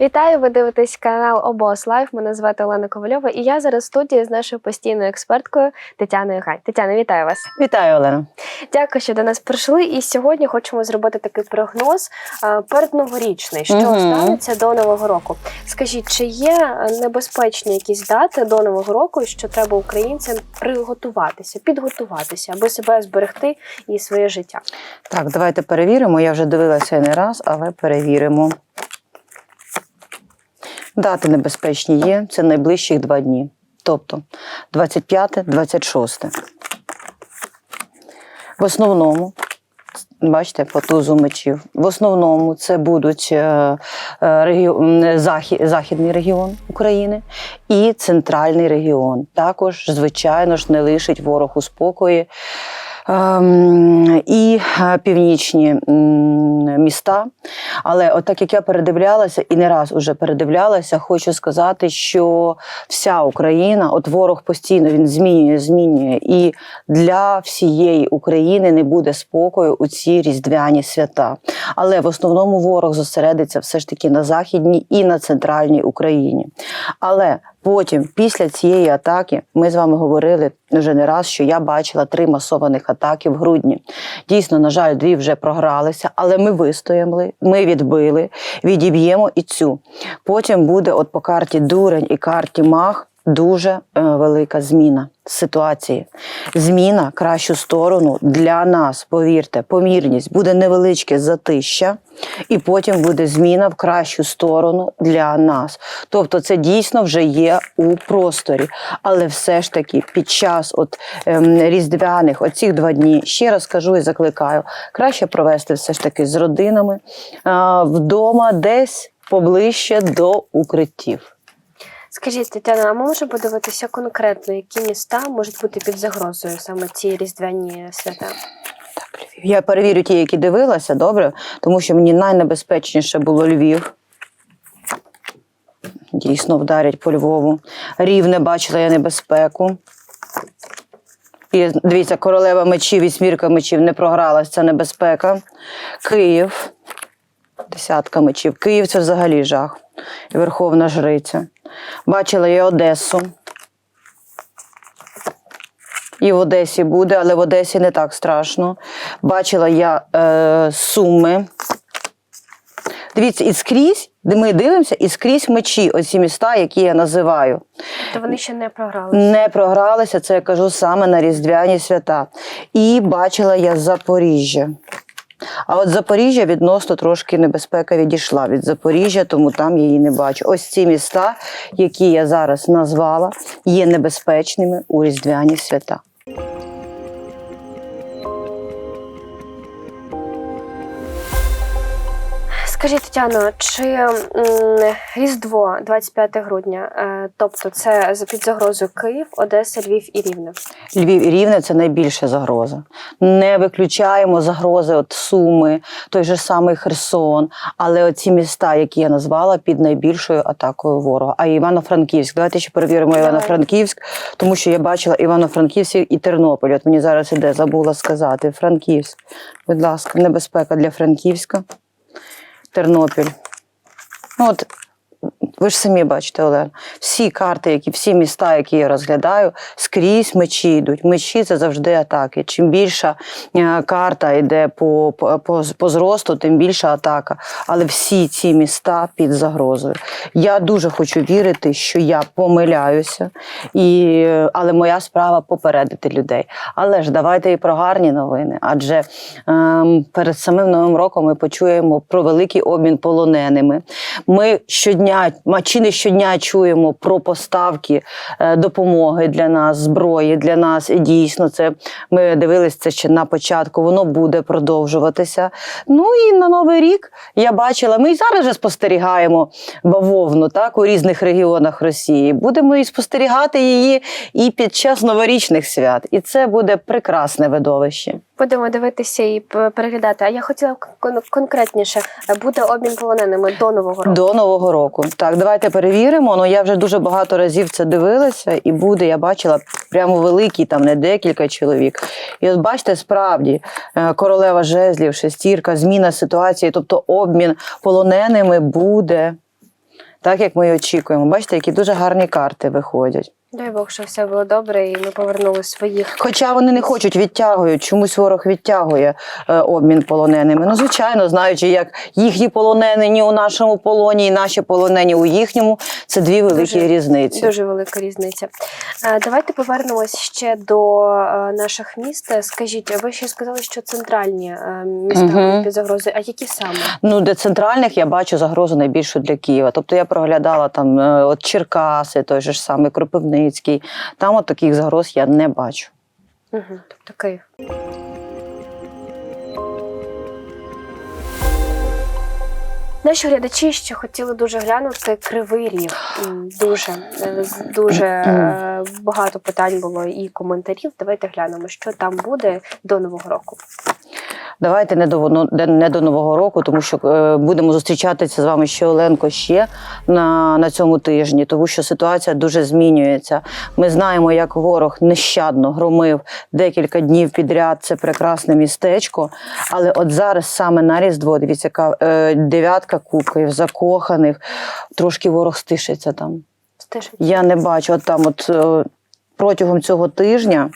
Вітаю! Ви дивитесь канал Обос Лайф. Мене звати Олена Ковальова, і я зараз в студії з нашою постійною експерткою Тетяною Гай. Тетяна, вітаю вас! Вітаю, Олена. Дякую, що до нас прийшли. І сьогодні хочемо зробити такий прогноз е, передноворічний, що Мгм. станеться до нового року. Скажіть, чи є небезпечні якісь дати до нового року, що треба українцям приготуватися, підготуватися, аби себе зберегти і своє життя? Так, давайте перевіримо. Я вже дивилася не раз, але перевіримо. Дати небезпечні є. Це найближчих два дні. Тобто 25-26. В основному, бачите, по тузу мечів. В основному це будуть е, е, захі- західний регіон України і центральний регіон. Також, звичайно ж, не лишить ворог у спокої. Ем, І е, північні міста. Але от так як я передивлялася і не раз уже передивлялася, хочу сказати, що вся Україна, от ворог постійно він змінює, змінює, і для всієї України не буде спокою у ці різдвяні свята. Але в основному ворог зосередиться все ж таки на західній і на центральній Україні. Але потім, після цієї атаки, ми з вами говорили вже не раз, що я бачила три масованих атаки в грудні. Дійсно, на жаль, дві вже програлися, але ми вистояли, ми відбили, відіб'ємо і цю. Потім буде, от по карті Дурень і карті Мах. Дуже е, велика зміна ситуації. Зміна кращу сторону для нас, повірте, помірність буде невеличке затища, і потім буде зміна в кращу сторону для нас. Тобто, це дійсно вже є у просторі. Але все ж таки під час от ем, різдвяних оцих два дні ще раз кажу і закликаю, краще провести все ж таки з родинами а, вдома, десь поближче до укриттів. Скажіть, Тетяна, а ми можемо подивитися конкретно, які міста можуть бути під загрозою саме ці різдвяні свята? Я перевірю ті, які дивилася, добре, тому що мені найнебезпечніше було Львів. Дійсно вдарять по Львову. Рівне бачила я небезпеку. І дивіться, королева мечів і смірка мечів не програлась, це небезпека. Київ. Десятка мечів. Київ це взагалі жах. І Верховна Жриця. Бачила я Одесу. І в Одесі буде, але в Одесі не так страшно. Бачила я е, суми. Дивіться, і скрізь, де ми дивимося, і скрізь мечі, оці міста, які я називаю. Тобто вони ще не програли. Не програлися, це я кажу саме на Різдвяні свята. І бачила я Запоріжжя. А от Запоріжжя відносно трошки небезпека відійшла від Запоріжжя, тому там її не бачу. Ось ці міста, які я зараз назвала, є небезпечними у Різдвяні свята. Скажіть, Тетяно, чи м, Різдво 25 грудня, е, тобто це під загрозою Київ, Одеса, Львів і Рівне? Львів і Рівне це найбільша загроза. Не виключаємо загрози от Суми, той же самий Херсон, але оці міста, які я назвала, під найбільшою атакою ворога. А Івано-Франківськ. Давайте ще перевіримо Івано-Франківськ, тому що я бачила Івано-Франківськ і Тернопіль. От мені зараз іде, забула сказати. Франківськ. Будь ласка, небезпека для Франківська. Тернопіль. Ну, от ви ж самі бачите, Олена, всі карти, які всі міста, які я розглядаю, скрізь мечі йдуть. Мечі це завжди атаки. Чим більша е, карта йде по, по, по, зросту, тим більша атака. Але всі ці міста під загрозою. Я дуже хочу вірити, що я помиляюся, і, але моя справа попередити людей. Але ж давайте і про гарні новини. Адже ем, перед самим новим роком ми почуємо про великий обмін полоненими. Ми щодня, чи не щодня чуємо про поставки е, допомоги для нас, зброї для нас. І дійсно, це ми дивилися це ще на початку. Воно буде продовжуватися. Ну і на новий рік я бачила. Ми і зараз вже спостерігаємо бавовну так у різних регіонах Росії. Будемо і спостерігати її і під час новорічних свят. І це буде прекрасне видовище. Будемо дивитися і переглядати. А я хотіла кон- конкретніше, е, буде обмін полоненими до нового року. До нового року. Так, давайте перевіримо. Ну я вже дуже багато разів це дивилася, і буде, я бачила прямо великий, там не декілька чоловік. І от бачите, справді е, королева жезлів, шестірка, зміна ситуації, тобто обмін полоненими буде. так як ми і очікуємо. Бачите, які дуже гарні карти виходять. Дай Бог, що все було добре, і ми повернули своїх. Хоча вони не хочуть відтягують, чомусь ворог відтягує е, обмін полоненими. Ну, звичайно, знаючи, як їхні полонені у нашому полоні, і наші полонені у їхньому, це дві великі Дуже- різниці. Дуже велика різниця. Е, Давайте повернемось ще до е, наших міст. Скажіть, ви ще сказали, що центральні е, міста будуть під загрозою. А які саме? Ну, для центральних я бачу загрозу найбільшу для Києва. Тобто я проглядала там е, от Черкаси, той же ж самий Кропивницький. Там от таких загроз я не бачу. Угу, тобто Київ. Наші глядачі ще хотіли дуже глянути кривий ріг. Дуже е, дуже е, багато питань було і коментарів. Давайте глянемо, що там буде до нового року. Давайте не до не до нового року, тому що е, будемо зустрічатися з вами ще Оленко ще на, на цьому тижні, тому що ситуація дуже змінюється. Ми знаємо, як ворог нещадно громив декілька днів підряд. Це прекрасне містечко. Але от зараз саме на Різдво, дивіться, яка е, дев'ятка кубків, закоханих, трошки ворог стишиться там. Стежить. Я не бачу. От там, от е, протягом цього тижня.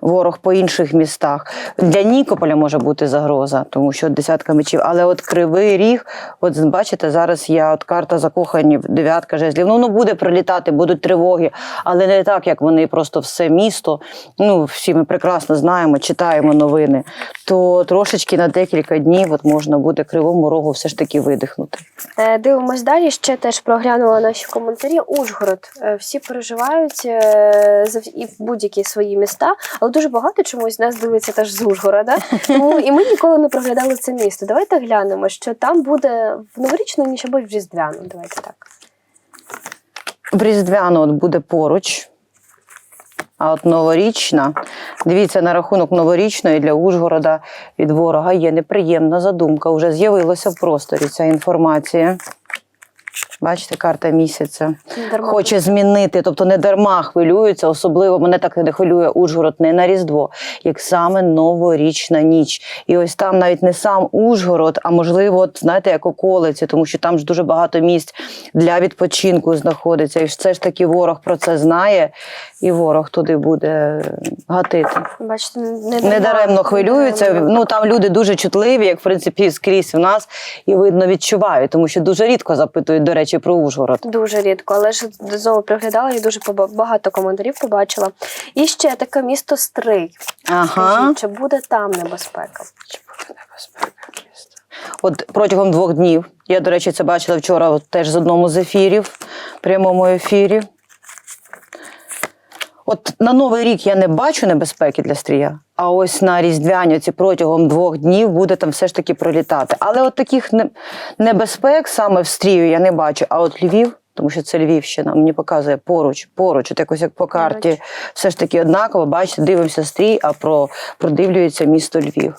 Ворог по інших містах. Для Нікополя може бути загроза, тому що десятка мечів. Але от кривий ріг, от бачите, зараз я от карта закохані, дев'ятка жезлів. Ну, ну буде прилітати, будуть тривоги, але не так, як вони просто все місто. Ну, всі ми прекрасно знаємо, читаємо новини. То трошечки на декілька днів от можна буде кривому рогу все ж таки видихнути. Е, Дивимось далі. Ще теж проглянула наші коментарі. Ужгород. Е, Всі переживають е, за в- і будь-які свої міста, але дуже багато чомусь нас дивиться теж з Ужгорода. Тому і ми ніколи не проглядали це місто. Давайте глянемо, що там буде в новорічну ніч або в різдвяну. Давайте так. В Різдвяну от буде поруч. А от новорічна, дивіться, на рахунок новорічної для Ужгорода від ворога є неприємна задумка. Уже з'явилася в просторі ця інформація. Бачите, карта місяця. Дарма. Хоче змінити, тобто не дарма хвилюється, особливо мене так не хвилює Ужгород не на Різдво, як саме новорічна ніч. І ось там навіть не сам Ужгород, а можливо, от, знаєте, як околиці, тому що там ж дуже багато місць для відпочинку знаходиться. І це ж таки ворог про це знає, і ворог туди буде гатити. Бачите, не, Не даремно хвилюються. недаремно. Ну там люди дуже чутливі, як в принципі скрізь в нас, і видно відчувають, тому що дуже рідко запитують, до речі, про Ужгород. Дуже рідко, але ж знову приглядала і дуже багато коментарів побачила. І ще таке місто Стрий. Ага. Скажіть, чи буде там небезпека? От протягом двох днів. Я, до речі, це бачила вчора от теж з одному з ефірів, прямому ефірі. От на Новий рік я не бачу небезпеки для стрія, а ось на Різдвяні ці протягом двох днів буде там все ж таки пролітати. Але от таких небезпек саме в стрію я не бачу. А от Львів, тому що це Львівщина, мені показує поруч, поруч, от якось як по карті, все ж таки однаково, бачите, дивимося стрій, а про, продивлюється місто Львів.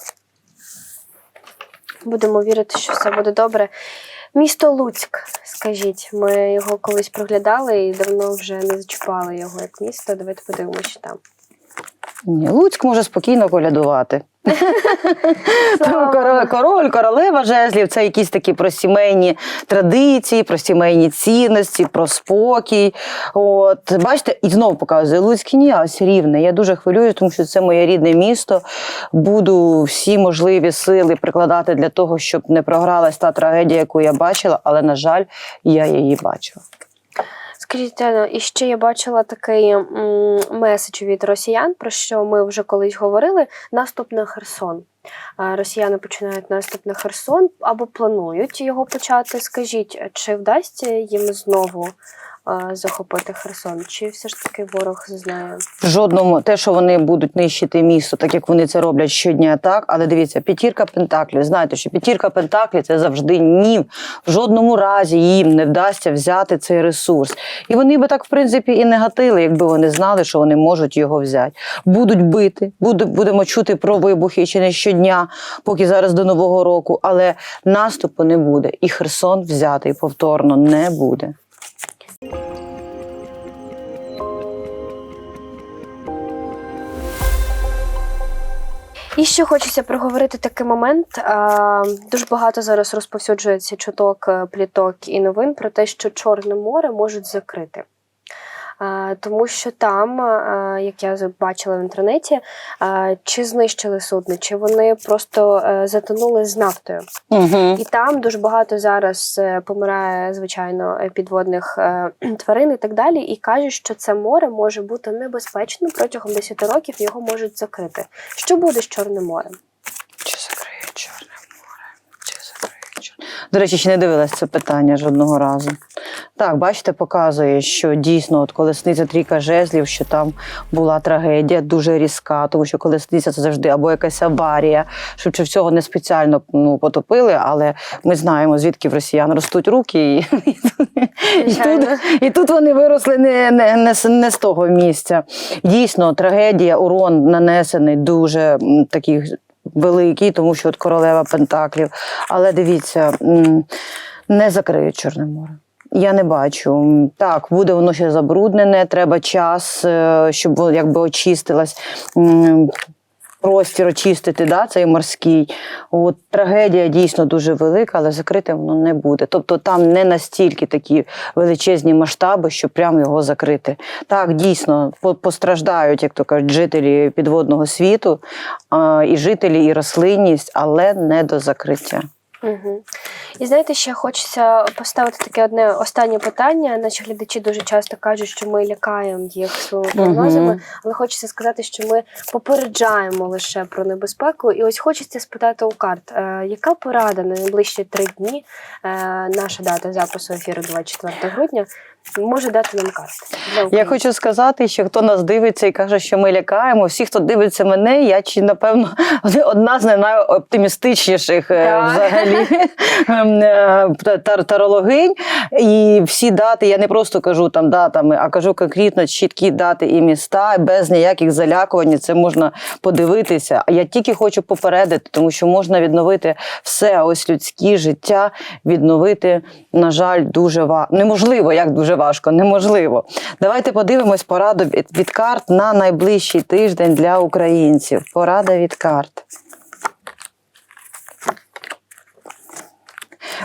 Будемо вірити, що все буде добре. Місто Луцьк, скажіть, ми його колись проглядали і давно вже не зачіпали його як місто. Давайте подивимося, що там. Ні, Луцьк може спокійно колядувати. Там король, король, королева жезлів це якісь такі про сімейні традиції, про сімейні цінності, про спокій. От бачите, і знову показує Луцьк ні, а ось рівне. Я дуже хвилююсь, тому що це моє рідне місто. Буду всі можливі сили прикладати для того, щоб не програлась та трагедія, яку я бачила, але на жаль, я її бачила. Скажіть, і ще я бачила такий меседж від росіян, про що ми вже колись говорили. Наступ на Херсон. Росіяни починають наступ на Херсон або планують його почати. Скажіть, чи вдасться їм знову захопити Херсон? Чи все ж таки ворог знає? В жодному те, що вони будуть нищити місто, так як вони це роблять щодня, так. Але дивіться, п'ятірка пентаклів. Знаєте, що п'ятірка пентаклів це завжди ні. В жодному разі їм не вдасться взяти цей ресурс. І вони би так, в принципі, і не гатили, якби вони знали, що вони можуть його взяти. Будуть бити, будемо чути про вибухи чи не щодня, поки зараз до нового року. Але наступу не буде. І Херсон взятий повторно не буде. І ще хочеться проговорити такий момент. Дуже багато зараз розповсюджується чуток, е, пліток і новин про те, що Чорне море можуть закрити. Тому що там, як я бачила в інтернеті, чи знищили судно, чи вони просто е, затонули з нафтою. Угу. І там дуже багато зараз е, помирає, звичайно, е, підводних тварин і так далі. І кажуть, що це море може бути небезпечним протягом 10 років його можуть закрити. Що буде з Чорним морем? Чи закриє Чорне море? Чи закриє Чорне? До речі, ще не дивилась це питання жодного разу. Так, бачите, показує, що дійсно, от колесниця трійка жезлів, що там була трагедія дуже різка, тому що колесниця це завжди або якась аварія, швидше всього не спеціально ну, потопили, але ми знаємо, звідки в росіян ростуть руки, і, і, тут, і тут вони виросли не, не, не, не з того місця. Дійсно, трагедія, урон нанесений дуже м, такий великий, тому що от королева Пентаклів. Але дивіться, не закриють Чорне море. Я не бачу. Так, буде воно ще забруднене, треба час, е, щоб якби очистилось. Простір очистити, да, цей морський. От, трагедія дійсно дуже велика, але закрити воно не буде. Тобто там не настільки такі величезні масштаби, щоб прямо його закрити. Так, дійсно, по- постраждають, як то кажуть, жителі підводного світу, і жителі, і рослинність, але не до закриття. Угу. І знаєте, ще хочеться поставити таке одне останнє питання. Наші глядачі дуже часто кажуть, що ми лякаємо їх своїми прогнозами, але хочеться сказати, що ми попереджаємо лише про небезпеку. І ось хочеться спитати у карт, е, яка порада на найближчі три дні, е, наша дата запису ефіру 24 грудня, може дати нам карт для Я хочу сказати, що хто нас дивиться і каже, що ми лякаємо, всі, хто дивиться мене, я чи напевно одна з найоптимістичніших е, Так. взагалі ем, е, тар- тарологинь. І всі дати, я не просто кажу там датами, а кажу конкретно чіткі дати і міста, без ніяких залякувань. Це можна подивитися. А я тільки хочу попередити, тому що можна відновити все, ось людське життя відновити, на жаль, дуже важко. Неможливо, як дуже важко, неможливо. Давайте подивимось пораду від карт на найближчий тиждень для українців. Порада від карт.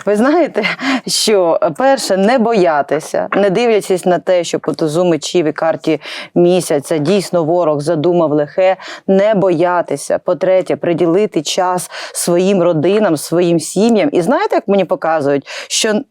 Ви знаєте, що перше, не боятися, не дивлячись на те, що по тузу мечів і карті місяця дійсно ворог задумав лихе, не боятися. По-третє, приділити час своїм родинам, своїм сім'ям. І знаєте, як мені показують, що е,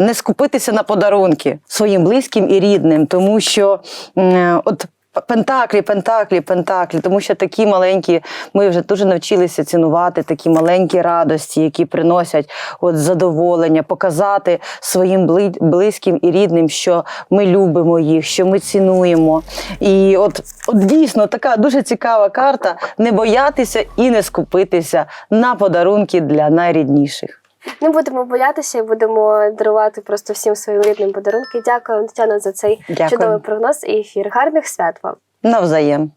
не скупитися на подарунки своїм близьким і рідним, тому що е, от. Пентаклі, пентаклі, пентаклі, тому що такі маленькі, ми вже дуже навчилися цінувати такі маленькі радості, які приносять от задоволення, показати своїм близьким і рідним, що ми любимо їх, що ми цінуємо. І от, от дійсно така дуже цікава карта не боятися і не скупитися на подарунки для найрідніших. Не будемо боятися і будемо дарувати просто всім своїм рідним подарунки. Дякую, Тетяна, за цей Дякую. чудовий прогноз і ефір. Гарних свят вам! Навзаєм.